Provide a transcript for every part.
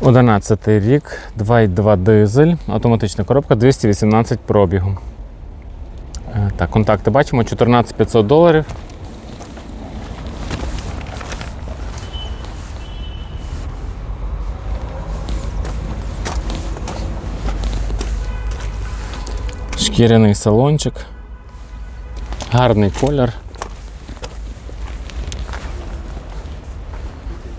11 рік, 2,2 дизель, автоматична коробка 218 пробігу. Е, Так, контакти бачимо, 14 500 доларів. Шкіряний салончик. Гарний колір.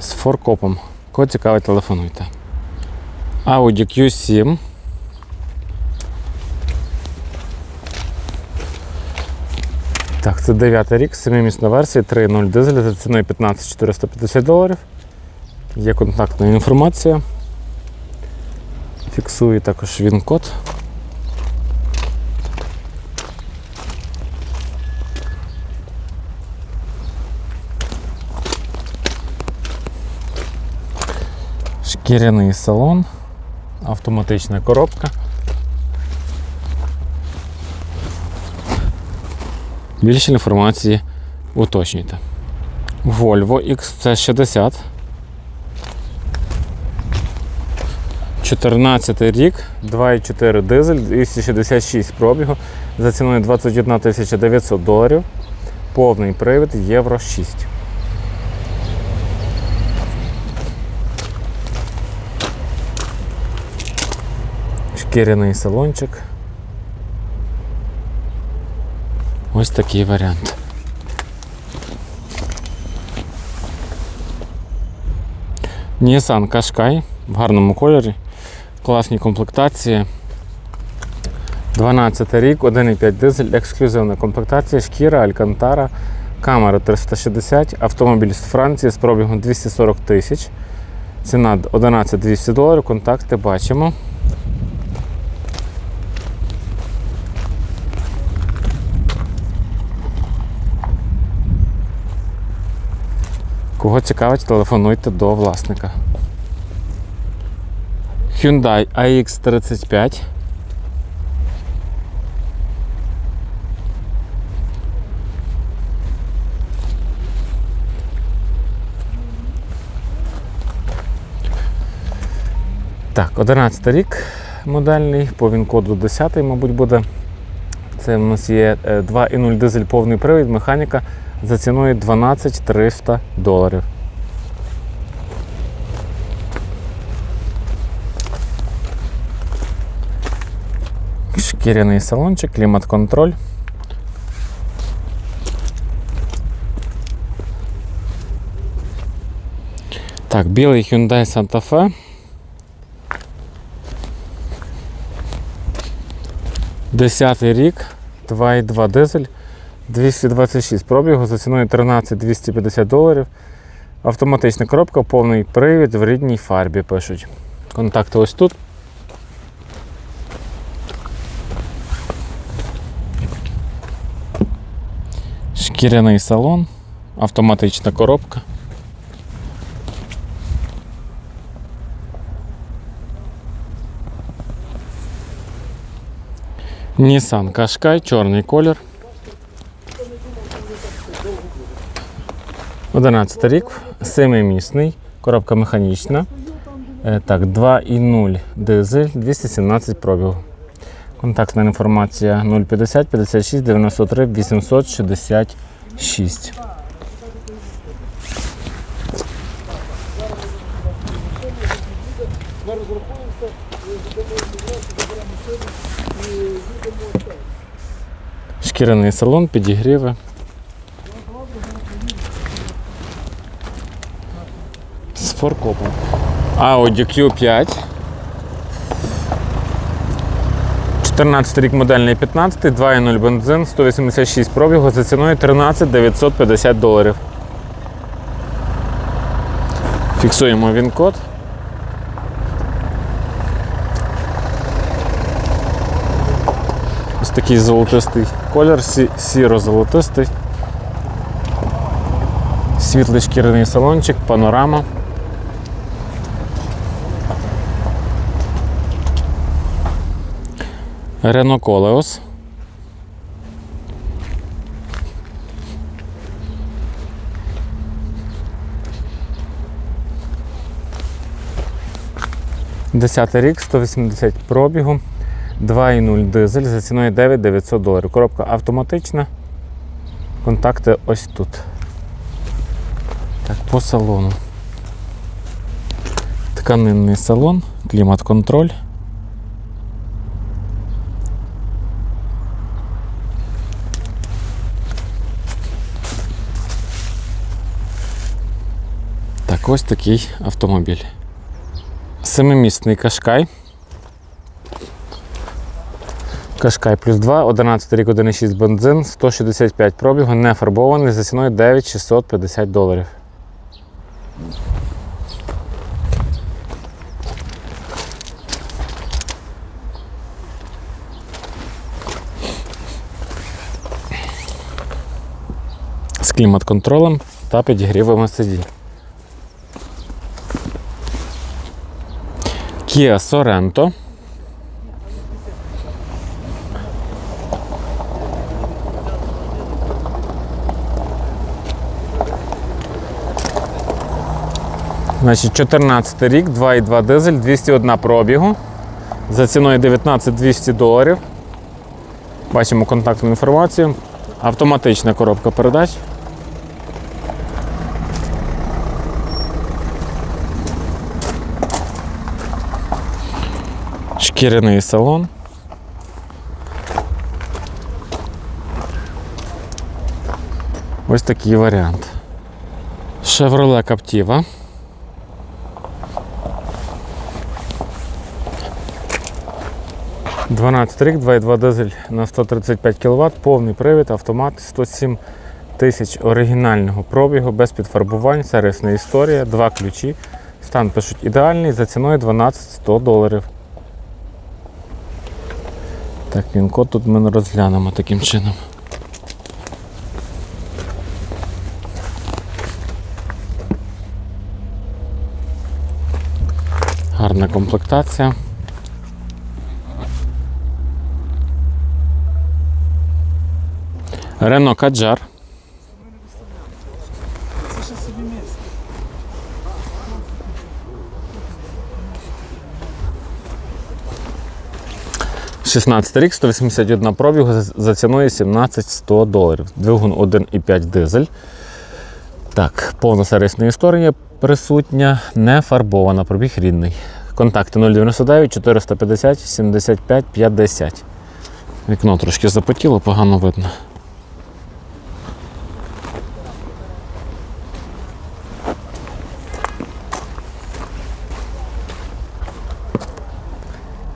З форкопом. Кого цікавить, телефонуйте. Audi Q7. Так, це 9 рік, 7-місна версія, 3.0 дизель за ціною 15 450 доларів. Є контактна інформація. Фіксую також він код. Шкіряний салон, автоматична коробка. Більше інформації уточнюйте. Volvo XC60. 14 рік, 2,4 дизель, 266 пробігу за ціною 21 900 доларів. Повний привід Євро 6. Шкіряний салончик. Ось такий варіант. Nissan Qashqai в гарному кольорі, в класній комплектації. 12 рік, 1,5 дизель, ексклюзивна комплектація, шкіра, Алькантара, камера 360, автомобіль з Франції з пробігом 240 тисяч. Ціна 11 200 доларів, контакти бачимо. Кого цікавить, телефонуйте до власника. Hyundai AX35. Так, 11 рік модельний, по він-коду 10, мабуть, буде. Це в нас є е, 2,0 дизель повний привід, механіка за ціною 12 300 доларів. Шкіряний салончик, клімат-контроль. Так, білий Hyundai Santa Fe. Десятий рік, 2,2 дизель. 226 пробігу за ціною 13 250 доларів. Автоматична коробка, повний привід в рідній фарбі пишуть. Контакти ось тут. Шкіряний салон, автоматична коробка. Nissan Qashqai, чорний колір. 11 рік, 7-місний, коробка механічна. Е, Так, 2,0 дизель, 217 пробігу. Контактна інформація 050 56 93 866. Шкіряний салон, підігріви. З форкопом. Audi Q5. 14 рік модельний 15, 2.0 бензин, 186 пробігу за ціною 13 950 доларів. Фіксуємо він код. Ось такий золотистий колір, сі- сіро-золотистий. Світлий шкіряний салончик, панорама. Renault Koleos. Десятий рік, 180 пробігу, 2,0 дизель за ціною 9900 доларів. Коробка автоматична. Контакти ось тут. Так, по салону. Тканинний салон, клімат-контроль. Ось такий автомобіль. Семимісний кашкай. Кашкай плюс 2, 11 рік 1,6 бензин, 165 пробігу, не фарбований за ціною 9650 доларів. З клімат-контролем та підігрівами сидінь. Kia Sorento. Значить, 14 рік, 2,2 дизель, 201 пробігу. За ціною 19 200 доларів. Бачимо контактну інформацію. Автоматична коробка передач. Шкіряний салон. Ось такий варіант. Chevrolet Captiva. Дванадцять рік, 2,2 дизель на 135 кВт, повний привід, автомат, 107 тисяч оригінального пробігу, без підфарбувань, сервісна історія, два ключі. Стан пишуть ідеальний за ціною 12-100 доларів. Так, він код тут ми не розглянемо таким чином. Гарна комплектація. Рено Каджар. Шістнадцятий рік, 181 пробігу за ціною 17-100 доларів. Двигун 1,5 дизель. Так, повна сервісна історія присутня, не фарбована, пробіг рідний. Контакти 099 450 75 50. Вікно трошки запотіло, погано видно.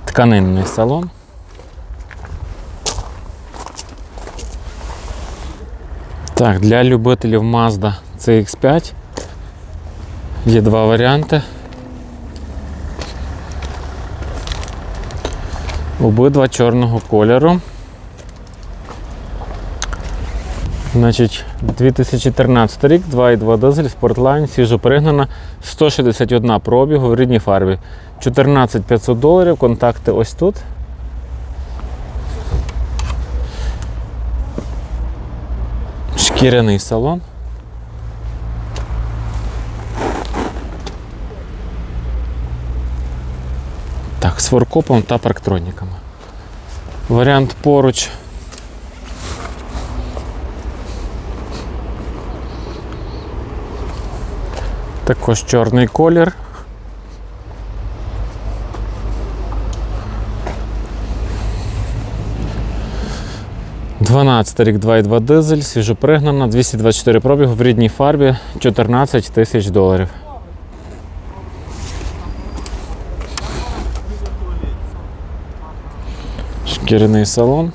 Тканинний салон. Так, для любителів Mazda CX5 є два варіанти. Обидва чорного кольору. Значить, 2013 рік, 2,2 дизель, Sportline, свіжо пригнана, 161 пробігу в рідній фарбі. 14 500 доларів, контакти ось тут. Шкіряний салон. Так, з форкопом та парктроніками. Варіант поруч. Також чорний колір. 12 рік 2,2 дизель, свіжопригнана, 224 пробігу в рідній фарбі, 14 тисяч доларів. Шкіряний салон.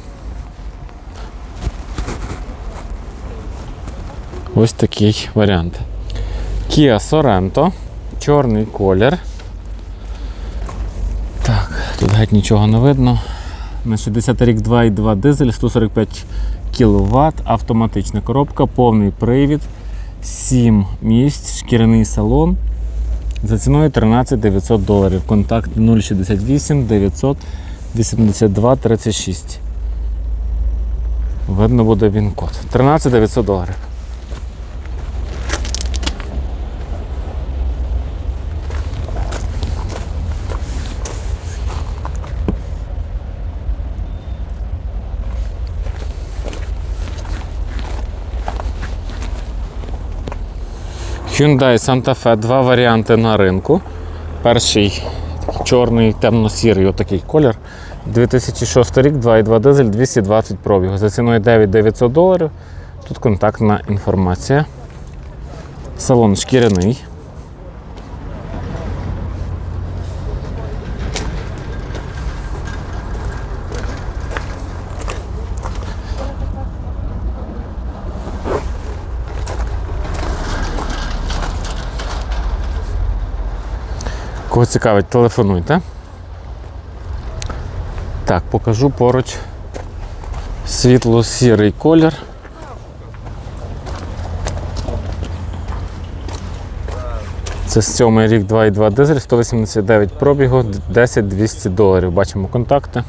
Ось такий варіант. Kia Sorento, чорний колір. Так, тут геть нічого не видно. На 60 рік 2,2 дизель, 145 кВт, автоматична коробка, повний привід, 7 місць, шкіряний салон. За ціною 13 900 доларів. Контакт 068 900 82 36. Видно буде він код. 13 900 доларів. Hyundai Santa Fe два варіанти на ринку. Перший чорний, темно-сірий отакий колір. 2006 рік, 2,2 дизель, 220 пробігу. За ціною 9900 доларів. Тут контактна інформація. Салон шкіряний. Кого цікавить, телефонуйте. Так, покажу поруч світло-сірий колір. Це 7 рік 2,2 дизель, 189 пробігу, 10-200 доларів. Бачимо контакти.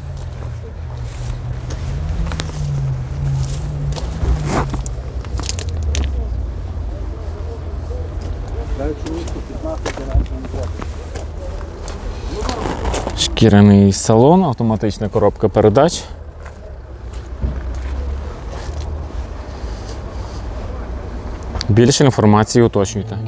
Шкіряний салон, автоматична коробка передач. Більше інформації уточнюйте.